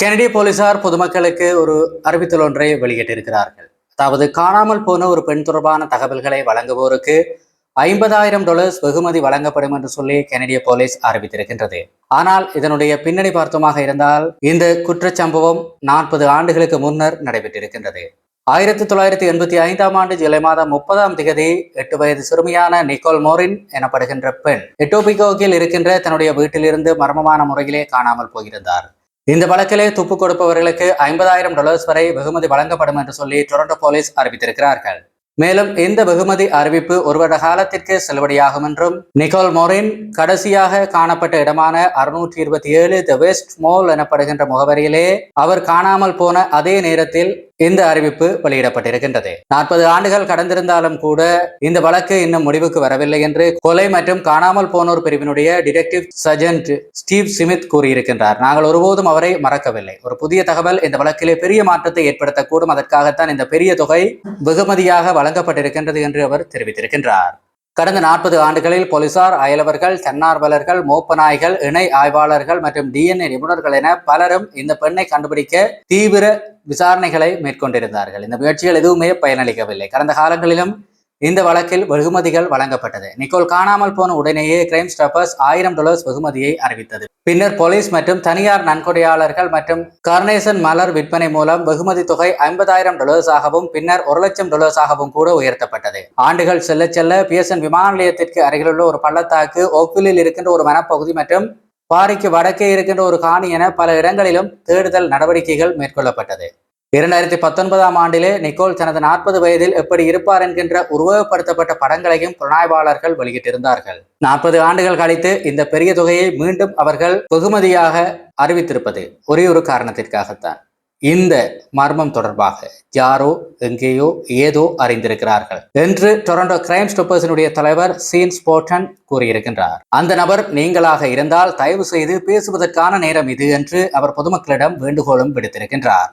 கெனடிய போலீசார் பொதுமக்களுக்கு ஒரு அறிவித்தல் ஒன்றை வெளியிட்டிருக்கிறார்கள். அதாவது காணாமல் போன ஒரு பெண் தொடர்பான தகவல்களை வழங்குவோருக்கு ஐம்பதாயிரம் டாலர்ஸ் வெகுமதி வழங்கப்படும் என்று சொல்லி கெனடிய போலீஸ் அறிவித்திருக்கின்றது. ஆனால் இதனுடைய பின்னணி பார்த்தமாக இருந்தால் இந்த குற்றச்சம்பவம் நாற்பது ஆண்டுகளுக்கு முன்னர் நடைபெற்றிருக்கின்றது. ஆயிரத்தி தொள்ளாயிரத்தி எண்பத்தி ஐந்தாம் ஆண்டு ஜூலை மாதம் முப்பதாம் திகதி எட்டு வயது சிறுமியான நிக்கோல் மோரின் எனப்படுகின்ற பெண் எட்டோபிகோக்கில் இருக்கின்ற தன்னுடைய வீட்டிலிருந்து மர்மமான முறையிலே காணாமல் போயிருந்தார். இந்த வழக்கிலே துப்பு கொடுப்பவர்களுக்கு ஐம்பதாயிரம் டாலர்ஸ் வரை வெகுமதி வழங்கப்படும் என்று சொல்லி டொரண்டோ போலீஸ் அறிவித்திருக்கிறார்கள். மேலும் இந்த வெகுமதி அறிவிப்பு ஒரு வருட காலத்திற்கு செல்லுபடியாகும் என்றும் நிக்கோல் மோரின் கடைசியாக காணப்பட்ட இடமான அறுநூற்றி இருபத்தி ஏழு த வெஸ்ட் மோல் எனப்படுகின்ற முகவரியிலே அவர் காணாமல் போன அதே நேரத்தில் இந்த அறிவிப்பு வெளியிடப்பட்டிருக்கின்றது. நாற்பது ஆண்டுகள் கடந்திருந்தாலும் கூட இந்த வழக்கு இன்னும் முடிவுக்கு வரவில்லை என்று கொலை மற்றும் காணாமல் போனோர் பிரிவினுடைய டிடெக்டிவ் சர்ஜென்ட் ஸ்டீவ் சிமித் கூறியிருக்கின்றார். நாங்கள் ஒருபோதும் அவரை மறக்கவில்லை. ஒரு புதிய தகவல் இந்த வழக்கிலே பெரிய மாற்றத்தை ஏற்படுத்தக்கூடும். அதற்காகத்தான் இந்த பெரிய தொகை வெகுமதியாக வழங்கப்பட்டிருக்கின்றது என்று அவர் தெரிவித்திருக்கின்றார். கடந்த நாற்பது ஆண்டுகளில் போலீசார் அயலவர்கள் தன்னார்வலர்கள் மோப்பநாய்கள் இணை ஆய்வாளர்கள் மற்றும் டிஎன்ஏ நிபுணர்கள் என பலரும் இந்த பெண்ணை கண்டுபிடிக்க தீவிர விசாரணைகளை மேற்கொண்டிருந்தார்கள். இந்த முயற்சிகள் எதுவுமே பயனளிக்கவில்லை. கடந்த காலங்களிலும் இந்த வழக்கில் வெகுமதிகள் வழங்கப்பட்டது. நிக்கோல் காணாமல் போன உடனேயே கிரைம் ஸ்டாப்பர்ஸ் ஆயிரம் டாலர்ஸ் வெகுமதியை அறிவித்தது. பின்னர் போலீஸ் மற்றும் தனியார் நன்கொடையாளர்கள் மற்றும் கார்னேசன் மலர் விற்பனை மூலம் வெகுமதி தொகை ஐம்பதாயிரம் டாலர்ஸாகவும் பின்னர் ஒரு லட்சம் டாலர்ஸாகவும் கூட உயர்த்தப்பட்டது. ஆண்டுகள் செல்ல செல்ல பிஎஸ்என் விமான நிலையத்திற்கு அருகிலுள்ள ஒரு பள்ளத்தாக்கு ஓக்வில்லில் இருக்கின்ற ஒரு வனப்பகுதி மற்றும் பாரிக்கு வடக்கே இருக்கின்ற ஒரு காணி என பல இடங்களிலும் தேடுதல் நடவடிக்கைகள் மேற்கொள்ளப்பட்டது. இரண்டாயிரத்தி பத்தொன்பதாம் ஆண்டிலே நிக்கோல் தனது நாற்பது வயதில் எப்படி இருப்பார் என்கின்ற உருவகப்படுத்தப்பட்ட படங்களையும் புலனாய்வாளர்கள் வெளியிட்டிருந்தார்கள். நாற்பது ஆண்டுகள் கழித்து இந்த பெரிய தொகையை மீண்டும் அவர்கள் வெகுமதியாக அறிவித்திருப்பது ஒரே ஒரு காரணத்திற்காகத்தான். இந்த மர்மம் தொடர்பாக யாரோ எங்கேயோ ஏதோ அறிந்திருக்கிறார்கள் என்று டொரண்டோ கிரைம் ஸ்டொப்பர்ஸினுடைய தலைவர் சீன் ஸ்போர்டன் கூறியிருக்கின்றார். அந்த நபர் நீங்களாக இருந்தால் தயவு செய்து பேசுவதற்கான நேரம் இது என்று அவர் பொதுமக்களிடம் வேண்டுகோளும் விடுத்திருக்கின்றார்.